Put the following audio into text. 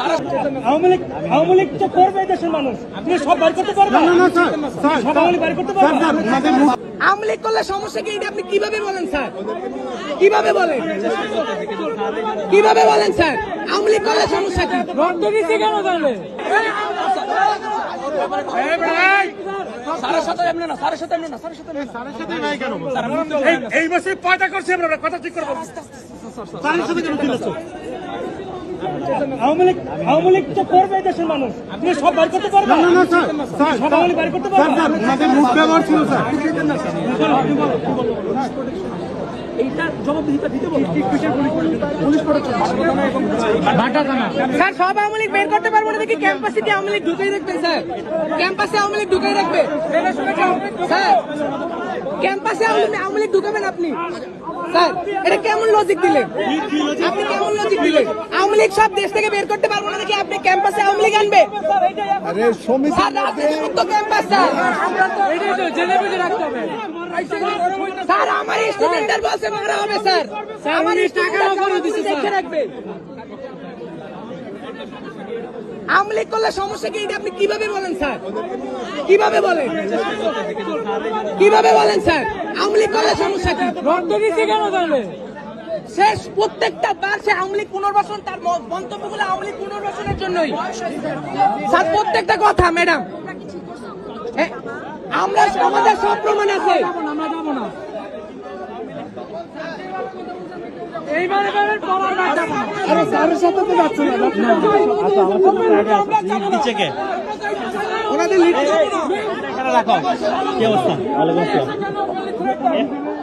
আওয়ামী লীগ আওয়ামী লীগ তো করবে দেশের মানুষ। আপনি সব বাইর করতে পারবেন? না না স্যার স্যার সব আওয়ামী লীগ করতে পারবেন? স্যার আমাদের মুখ- আওয়ামী লীগ করলে সমস্যা কি? এটা আপনি কীভাবে বলেন স্যার? কীভাবে বলেন? কীভাবে বলেন স্যার? আওয়ামী লীগ করলে সমস্যা কি? রক্ত দিচ্ছে কেন তাহলে স্যারের সাথে এমনি না স্যারের সাথে এমনি না স্যারের সাথে এমনি না। স্যারের সাথে নাই কেন এই- এই বছর পয়দা করছি আমরা? কথা ঠিক করব স্যারের সাথে কেন আওয়ামী লীগ আওয়ামী লীগ তো করবে দেশের মানুষ। আপনি সব বাইর করতে না না না স্যার। স্যার সব আওয়ামী লীগ করতে স্যার স্যার আমাদের মুখ ব্যবহার ছিল স্যার। স্যার সব আওয়ামী লীগ বের করতে পারব না দেখি ক্যাম্পাসে কি আওয়ামী লীগ ঢুকেই রাখবে স্যার? ক্যাম্পাসে আওয়ামী লীগ ঢুকেই রাখবে স্যার ক্যাম্পাসে আওয়ামী লীগ ঢুকাবেন আপনি? স্যার এটা কেমন লজিক দিলেন? আপনি কেমন লজিক দিলেন? আওয়ামী লীগ সব দেশ থেকে বের করতে পারব না দেখি আপনি ক্যাম্পাসে আওয়ামী লীগ আনবে? আরে সমিতি স্যার রাজনীতি মুক্ত ক্যাম্পাস স্যার। স্যার আমার স্টুডেন্টদের বলছে মারা হবে স্যার। আমার স্টুডেন্টরা দেখে রাখবে। লীগ করলে সমস্যা কি? এটা আপনি কীভাবে বলেন স্যার? কীভাবে বলেন? কীভাবে বলেন স্যার? আওয়ামী লীগ করলে সমস্যা কি? রক্ত দিচ্ছে কেন তাহলে? শেষ প্রত্যেকটা বার সে আওয়ামী লীগ পুনর্বাসন তার মন্তব্যগুলো আওয়ামী লীগ পুনর্বাসনের জন্যই। স্যার প্রত্যেকটা কথা ম্যাডাম। আমরা আমাদের সব প্রমাণ আছে। আরে স্যারের সাথে তো যাচ্ছে না ওনাদের লিড রাখো। কি অবস্থা? ওয়ালাইকুম আসসালাম